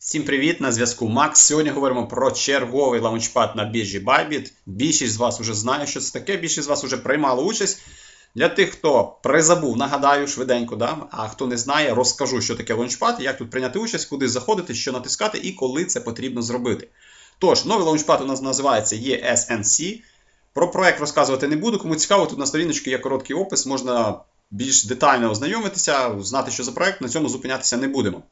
Всім привіт! На зв'язку Макс. Сьогодні говоримо про черговий лаунчпад на біржі Bybit. Більшість з вас вже знає, що це таке. Більшість з вас вже приймали участь. Для тих, хто призабув, нагадаю швиденько, да? а хто не знає, розкажу, що таке лаунчпад, як тут прийняти участь, куди заходити, що натискати і коли це потрібно зробити. Тож, новий лаунчпад у нас називається ESNC. Про проект розказувати не буду. Кому цікаво, тут на сторіночці є короткий опис, можна більш детально ознайомитися, знати, що за проект, на цьому зупинятися не будемо.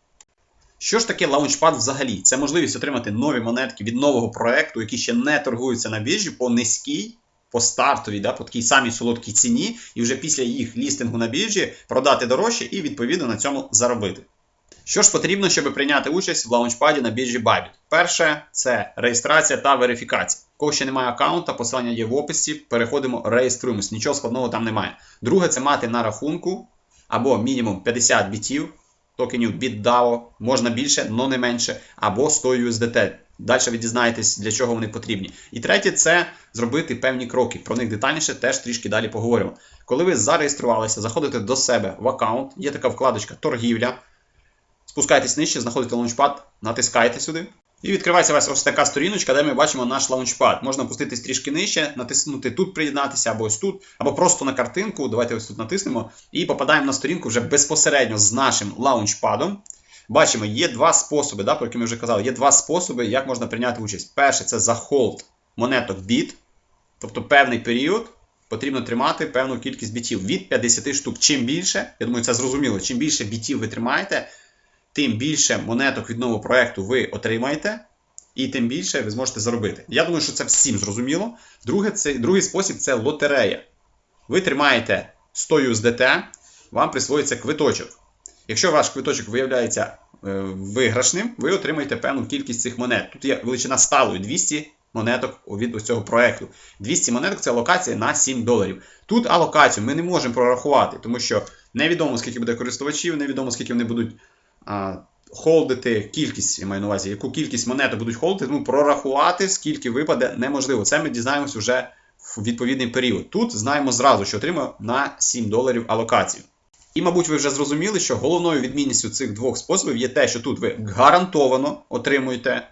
Що ж таке лаунчпад взагалі? Це можливість отримати нові монетки від нового проекту, які ще не торгуються на біржі по низькій, по стартовій, да, по такій самій солодкій ціні, і вже після їх лістингу на біржі продати дорожче і відповідно на цьому заробити. Що ж потрібно, щоб прийняти участь в лаунчпаді на біржі Bybit? Перше це реєстрація та верифікація. Кого ще немає аккаунта, посилання є в описі. Переходимо, реєструємось. Нічого складного там немає. Друге, це мати на рахунку або мінімум 50 бітів токенів BitDAO, можна більше, але не менше, або 100 USDT. Далі ви дізнаєтесь, для чого вони потрібні. І третє це зробити певні кроки. Про них детальніше теж трішки далі поговоримо. Коли ви зареєструвалися, заходите до себе в аккаунт, є така вкладочка торгівля. Спускайтесь нижче, знаходите лаунчпад, натискайте сюди. І відкривається вас ось така сторіночка, де ми бачимо наш лаунчпад. Можна опуститись трішки нижче, натиснути тут, приєднатися, або ось тут, або просто на картинку. Давайте ось тут натиснемо. І попадаємо на сторінку вже безпосередньо з нашим лаунчпадом. Бачимо, є два способи, да, про які ми вже казали, є два способи, як можна прийняти участь. Перше, це за холд монеток біт, тобто певний період. Потрібно тримати певну кількість бітів від 50 штук. Чим більше, я думаю, це зрозуміло, чим більше бітів ви тримаєте, тим більше монеток від нового проекту ви отримаєте, і тим більше ви зможете заробити. Я думаю, що це всім зрозуміло. Друге, це, Другий спосіб це лотерея. Ви тримаєте 100 USDT, вам присвоїться квиточок. Якщо ваш квиточок виявляється е, виграшним, ви отримаєте певну кількість цих монет. Тут є величина сталою 200 монеток від цього проекту. 200 монеток це алокація на 7 доларів. Тут алокацію ми не можемо прорахувати, тому що невідомо, скільки буде користувачів, невідомо, скільки вони будуть холдити кількість, я маю на увазі, яку кількість монеток будуть холдити, тому прорахувати, скільки випаде, неможливо. Це ми дізнаємось вже в відповідний період. Тут знаємо зразу, що отримаємо на 7 доларів алокацію. І, мабуть, ви вже зрозуміли, що головною відмінністю цих двох способів є те, що тут ви гарантовано отримуєте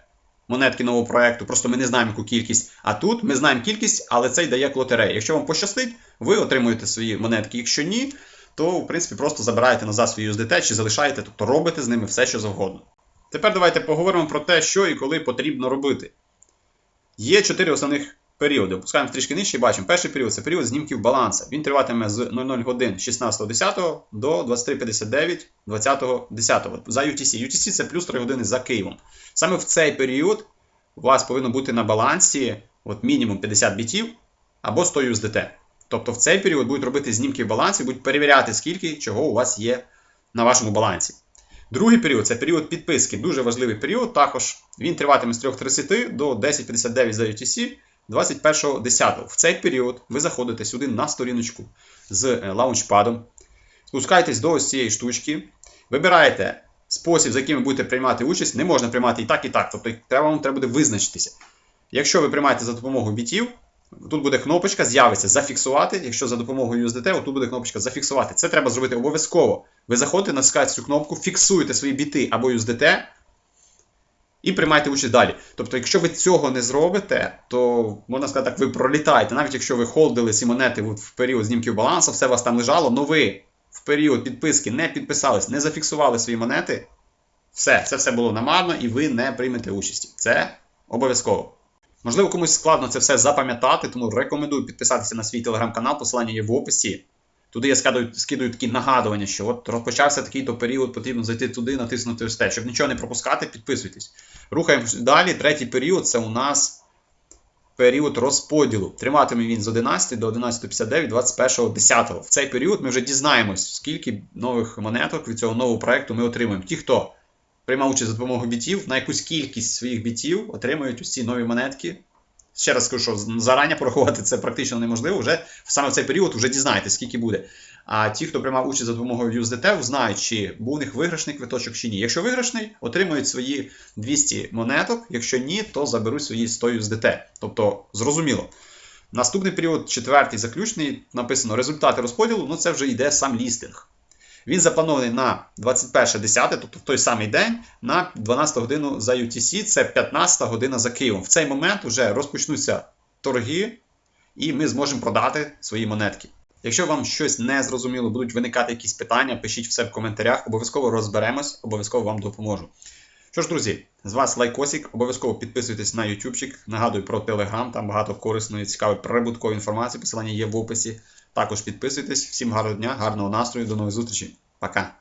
монетки нового проекту, просто ми не знаємо яку кількість. А тут ми знаємо кількість, але це йде як лотерея. Якщо вам пощастить, ви отримуєте свої монетки. Якщо ні, то в принципі просто забираєте назад свої USDT чи залишаєте, тобто робите з ними все, що завгодно. Тепер давайте поговоримо про те, що і коли потрібно робити. Є чотири основних періоди. Опускаємо трішки нижче і бачимо. Перший період це період знімків баланса. Він триватиме з 00 годин 16.10 до 23.59 20.10 за UTC. UTC це плюс 3 години за Києвом. Саме в цей період у вас повинно бути на балансі от мінімум 50 бітів або 100 USDT. Тобто в цей період будуть робити знімки в балансі, будуть перевіряти, скільки чого у вас є на вашому балансі. Другий період це період підписки. Дуже важливий період. Також він триватиме з 3.30 до 10.59 за UTC 21.10. В цей період ви заходите сюди на сторіночку з е, лаунчпадом, спускаєтесь до ось цієї штучки, вибираєте спосіб, за яким ви будете приймати участь. Не можна приймати і так, і так. Тобто треба, вам треба буде визначитися. Якщо ви приймаєте за допомогою бітів, Тут буде кнопочка, з'явиться зафіксувати. Якщо за допомогою USDT, тут буде кнопочка зафіксувати. Це треба зробити обов'язково. Ви заходите, натискаєте цю кнопку, фіксуєте свої біти або USDT і приймаєте участь далі. Тобто, якщо ви цього не зробите, то можна сказати так, ви пролітаєте. Навіть якщо ви холдили ці монети в період знімків балансу, все у вас там лежало, але ви в період підписки не підписались, не зафіксували свої монети. Все, це все було намарно і ви не приймете участі. Це обов'язково. Можливо, комусь складно це все запам'ятати, тому рекомендую підписатися на свій телеграм-канал, посилання є в описі. Туди я скидаю, скидаю такі нагадування, що от розпочався такий-то період, потрібно зайти туди, натиснути ось те. Щоб нічого не пропускати, підписуйтесь. Рухаємось далі. Третій період це у нас період розподілу. Триматиме він з 11 до 11.59, 21.10. В цей період ми вже дізнаємось, скільки нових монеток від цього нового проекту ми отримуємо. Ті, хто приймав участь за допомогою бітів, на якусь кількість своїх бітів отримують ці нові монетки. Ще раз скажу, що зарані порахувати це практично неможливо. Вже саме в цей період вже дізнаєтесь, скільки буде. А ті, хто приймав участь за допомогою USDT, знають, чи був у них виграшний квиточок чи ні. Якщо виграшний, отримують свої 200 монеток. Якщо ні, то заберуть свої 100 USDT. Тобто, зрозуміло. Наступний період, четвертий заключний, написано результати розподілу, ну це вже йде сам лістинг. Він запланований на 21.10, тобто в той самий день, на 12 годину за UTC, це 15 година за Києвом. В цей момент вже розпочнуться торги, і ми зможемо продати свої монетки. Якщо вам щось не зрозуміло, будуть виникати якісь питання, пишіть все в коментарях, обов'язково розберемось, обов'язково вам допоможу. Що ж, друзі, з вас лайкосик, обов'язково підписуйтесь на ютубчик. Нагадую про телеграм, там багато корисної, цікавої, прибуткової інформації. Посилання є в описі. Також підписуйтесь. Всім гарного дня, гарного настрою, до нових зустрічей. Пока!